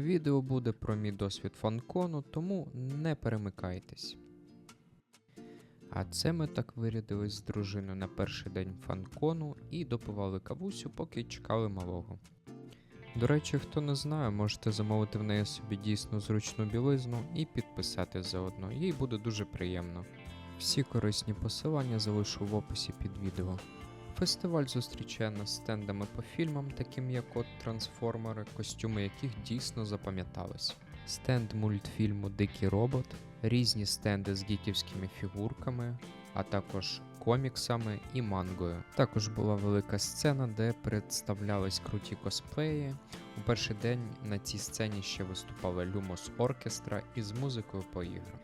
Відео буде про мій досвід фанкону, тому не перемикайтесь. А це ми так вирядились з дружиною на перший день фанкону і допивали кавусю, поки чекали малого. До речі, хто не знає, можете замовити в неї собі дійсно зручну білизну і підписати заодно, їй буде дуже приємно. Всі корисні посилання залишу в описі під відео. Фестиваль зустрічає нас стендами по фільмам, таким як от Трансформери, костюми яких дійсно запам'ятались. Стенд мультфільму Дикий робот, різні стенди з гіківськими фігурками, а також коміксами і мангою. Також була велика сцена, де представлялись круті косплеї. У перший день на цій сцені ще виступала Lumos Оркестра із музикою по іграм.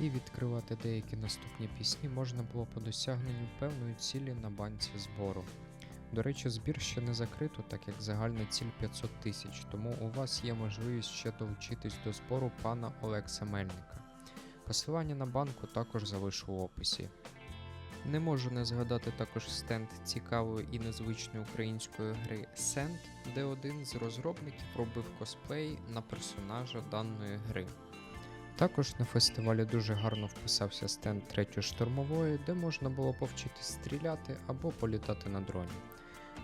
І відкривати деякі наступні пісні можна було по досягненню певної цілі на банці збору. До речі, збір ще не закрито, так як загальна ціль 500 тисяч, тому у вас є можливість ще долучитись до збору пана Олекса Мельника. Посилання на банку також залишу в описі. Не можу не згадати також стенд цікавої і незвичної української гри Send, де один з розробників робив косплей на персонажа даної гри. Також на фестивалі дуже гарно вписався стенд третьої штурмової, де можна було повчитись стріляти або політати на дроні.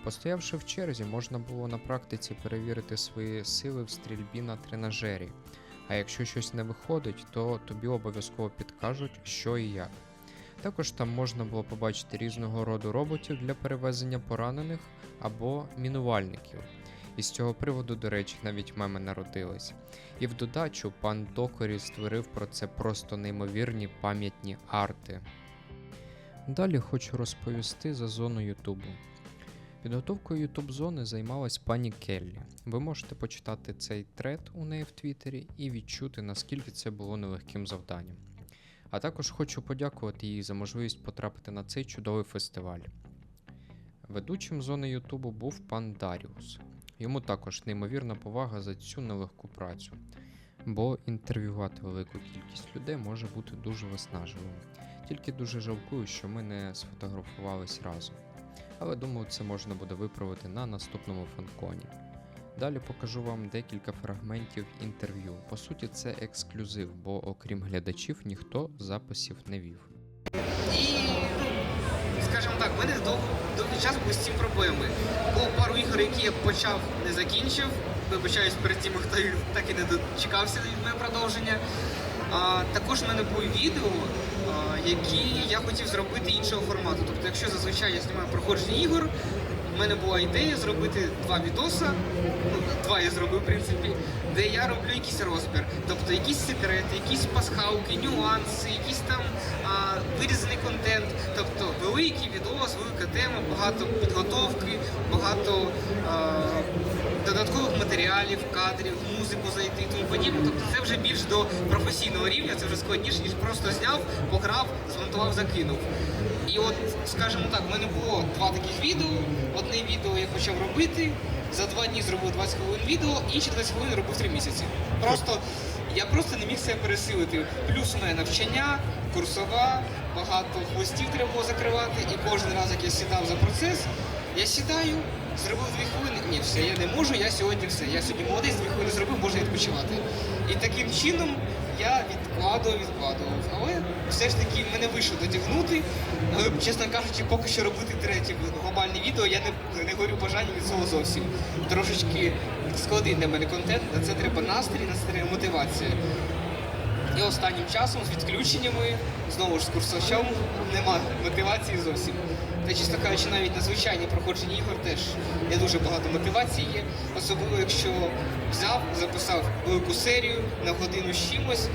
Постоявши в черзі, можна було на практиці перевірити свої сили в стрільбі на тренажері. А якщо щось не виходить, то тобі обов'язково підкажуть, що і як. Також там можна було побачити різного роду роботів для перевезення поранених або мінувальників. І з цього приводу, до речі, навіть меми народились. І в додачу пан Токорі створив про це просто неймовірні пам'ятні арти. Далі хочу розповісти за зону Ютубу. Підготовкою Ютуб зони займалась пані Келлі. Ви можете почитати цей тред у неї в Твіттері і відчути, наскільки це було нелегким завданням. А також хочу подякувати їй за можливість потрапити на цей чудовий фестиваль. Ведучим зони Ютубу був пан Даріус. Йому також неймовірна повага за цю нелегку працю, бо інтерв'ювати велику кількість людей може бути дуже виснажливим. Тільки дуже жалкую, що ми не сфотографувались разом. Але думаю, це можна буде виправити на наступному фанконі. Далі покажу вам декілька фрагментів інтерв'ю. По суті, це ексклюзив, бо окрім глядачів ніхто записів не вів. Скажімо так, в мене дов, довгий час були з цим проблеми. Було пару ігор, які я почав, не закінчив. Вибачаюсь перед тими, хто так і не дочекався від моє продовження. А, також в мене були відео, а, які я хотів зробити іншого формату. Тобто, якщо зазвичай я знімаю проходження ігор, в мене була ідея зробити два відоса, ну, два я зробив, в принципі, де я роблю якийсь розбір. Тобто якісь секрети, якісь пасхалки, нюанси, якісь там а, вирізаний контент. Великий відос, велика тема, багато підготовки, багато а, додаткових матеріалів, кадрів, музику зайти і тому подібне. Тобто це вже більш до професійного рівня, це вже складніше, ніж просто зняв, пограв, змонтував, закинув. І от, скажімо так, в мене було два таких відео. Одне відео я почав робити. За два дні зробив 20 хвилин відео, інші 20 хвилин робив 3 місяці. Просто я просто не міг себе пересилити. Плюс у мене навчання, курсова, багато хвостів треба було закривати. І кожен раз, як я сідав за процес, я сідаю, зробив дві хвилини. Ні, все, я не можу, я сьогодні все. Я сьогодні молодець, дві хвилини зробив, можна відпочивати. І таким чином я відкладував, відкладував. Але все ж таки мене вийшло дотягнути. Але, чесно кажучи, поки що робити третє глобальне відео, я не, не горю бажання від цього зовсім. Трошечки складний для мене контент, на це треба настрій, на це треба мотивація. І останнім часом з відключеннями, знову ж з курсовчом, нема мотивації зовсім. Та чесно кажучи, навіть на звичайні проходження ігор теж не дуже багато мотивації є. Особливо, якщо взяв, записав велику серію на годину з чимось.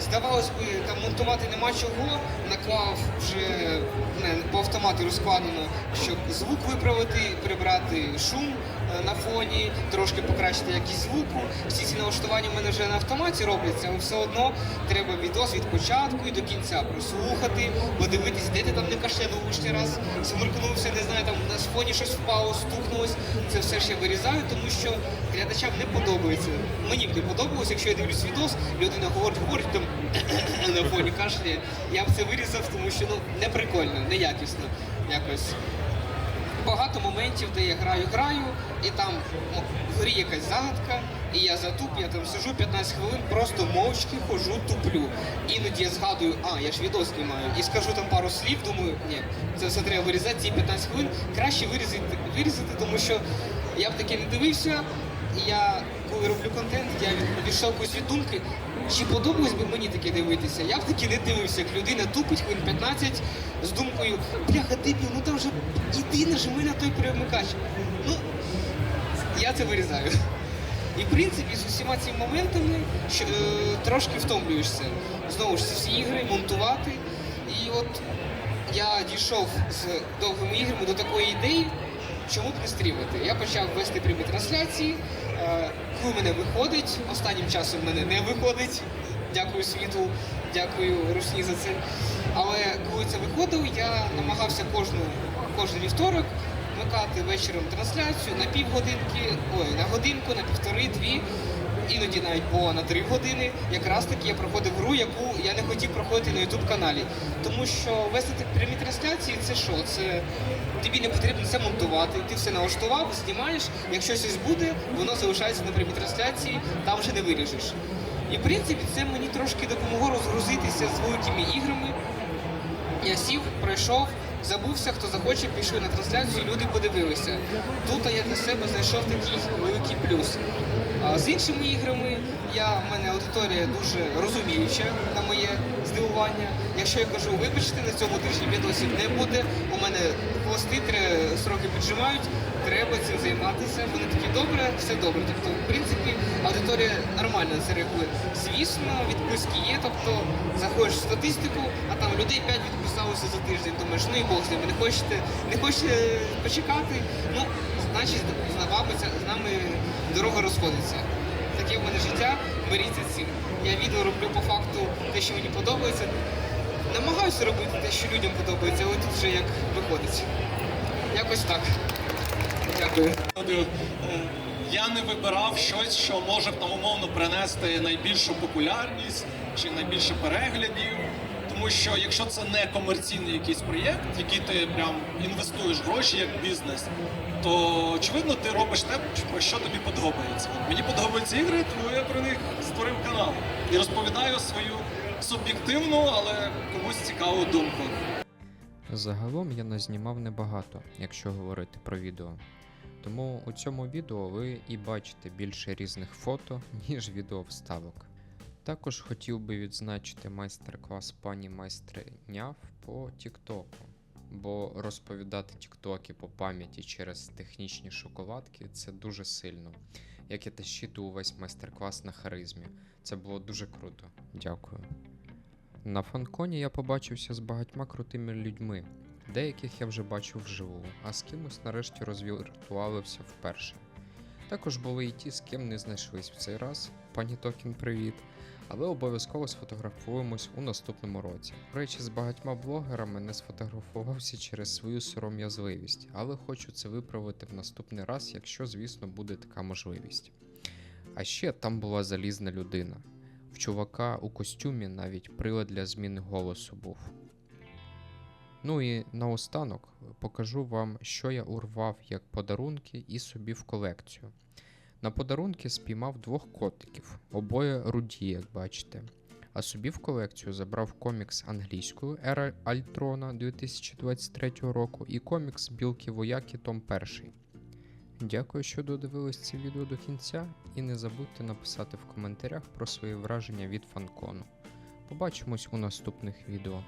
Здавалось би, там монтувати нема чого, наклав вже не, по автомату розкладено, щоб звук виправити, прибрати шум на фоні, трошки покращити якість звуку. Всі ці налаштування в мене вже на автоматі робляться, але все одно треба відос від початку і до кінця прослухати, подивитись, де ти там не кашлянув лишній раз, сморкнувся, не знаю, там на фоні щось впало, стукнулось. Це все ж я вирізаю, тому що глядачам не подобається. Мені б не подобалось, якщо я дивлюсь відос, людина говорить, говорить там на фоні кашляє. Я б це вирізав, тому що ну не прикольно, не якісно якось. Багато моментів, де я граю, граю, і там ну, в грі якась загадка, і я затуп, я там сижу 15 хвилин, просто мовчки хожу, туплю. Іноді я згадую, а я ж відео знімаю, і скажу там пару слів, думаю, ні, це все треба вирізати, ці 15 хвилин краще вирізати, вирізати, тому що я б таке не дивився. І я коли роблю контент, я від- відштовхуюсь від думки, чи подобалось би мені таке дивитися. Я б таки не дивився, як людина тупить хвилин 15 з думкою, бляха, дебіл, ну там іди нажми на той перемикач. Ну, я це вирізаю. І в принципі з усіма цими моментами що, е, трошки втомлюєшся. Знову ж ці всі ігри, монтувати. І от я дійшов з довгими іграми до такої ідеї, чому б не стрімити. Я почав вести прямі трансляції. Е, коли мене виходить, останнім часом мене не виходить. Дякую світу, дякую Русні за це. Але коли це виходило, я намагався кожну, кожен вівторок вмикати вечором трансляцію на півгодинки, ой, на годинку, на півтори-дві, іноді навіть було на три години. Якраз таки я проходив гру, яку я не хотів проходити на youtube каналі. Тому що вести прямі трансляції це що? Це тобі не потрібно це монтувати. Ти все налаштував, знімаєш. Якщо щось буде, воно залишається на прямій трансляції, там вже не виріжеш. І в принципі це мені трошки допомогло розгрузитися з великими іграми. Я сів, пройшов, забувся, хто захоче, пішли на трансляцію, люди подивилися. Тут я для себе знайшов такий великий плюс. А з іншими іграми я, в мене аудиторія дуже розуміюча на моє здивування. Якщо я кажу, вибачте, на цьому тижні відосів не буде, у мене хвости три сроки піджимають, треба цим займатися. Вони такі добре, все добре. Тобто, в принципі, аудиторія нормально це реагує. Звісно, відписки є, тобто заходиш в статистику, а там людей 5 відписалося за тиждень. Думаєш, ну і Бог з ними, не хочете, не хочете почекати. Ну, значить, з вами з нами дорога розходиться. Таке в мене життя, беріться цим. Я відео роблю по факту те, що мені подобається. Намагаюся робити те, що людям подобається, але тут вже як виходить. Якось так. Дякую. Е, Я не вибирав щось, що може там умовно принести найбільшу популярність чи найбільше переглядів. Тому що якщо це не комерційний якийсь проєкт, в який ти прям інвестуєш гроші як бізнес, то очевидно ти робиш те, про що тобі подобається. Мені подобаються ігри, тому я про них створив канал і розповідаю свою суб'єктивну, але комусь цікаву думку. Загалом я назнімав небагато, якщо говорити про відео. Тому у цьому відео ви і бачите більше різних фото, ніж відео вставок. Також хотів би відзначити майстер-клас пані майстриняв по Тіктоку, бо розповідати Тіктоки по пам'яті через технічні шоколадки це дуже сильно. Як і тащити увесь майстер-клас на харизмі. Це було дуже круто. Дякую. На фанконі я побачився з багатьма крутими людьми. Деяких я вже бачив вживу, а з кимось нарешті розвіртуалився вперше. Також були і ті, з ким не знайшлись в цей раз. Пані Токін, привіт. Але обов'язково сфотографуємось у наступному році. До речі, з багатьма блогерами не сфотографувався через свою сором'язливість, але хочу це виправити в наступний раз, якщо, звісно, буде така можливість. А ще там була залізна людина. В чувака у костюмі навіть прилад для зміни голосу був. Ну і наостанок покажу вам, що я урвав як подарунки і собі в колекцію. На подарунки спіймав двох котиків, обоє руді, як бачите. А собі в колекцію забрав комікс англійською Ера Альтрона 2023 року і комікс Білки Вояки Том 1. Дякую, що додивились це відео до кінця, і не забудьте написати в коментарях про свої враження від фанкону. Побачимось у наступних відео.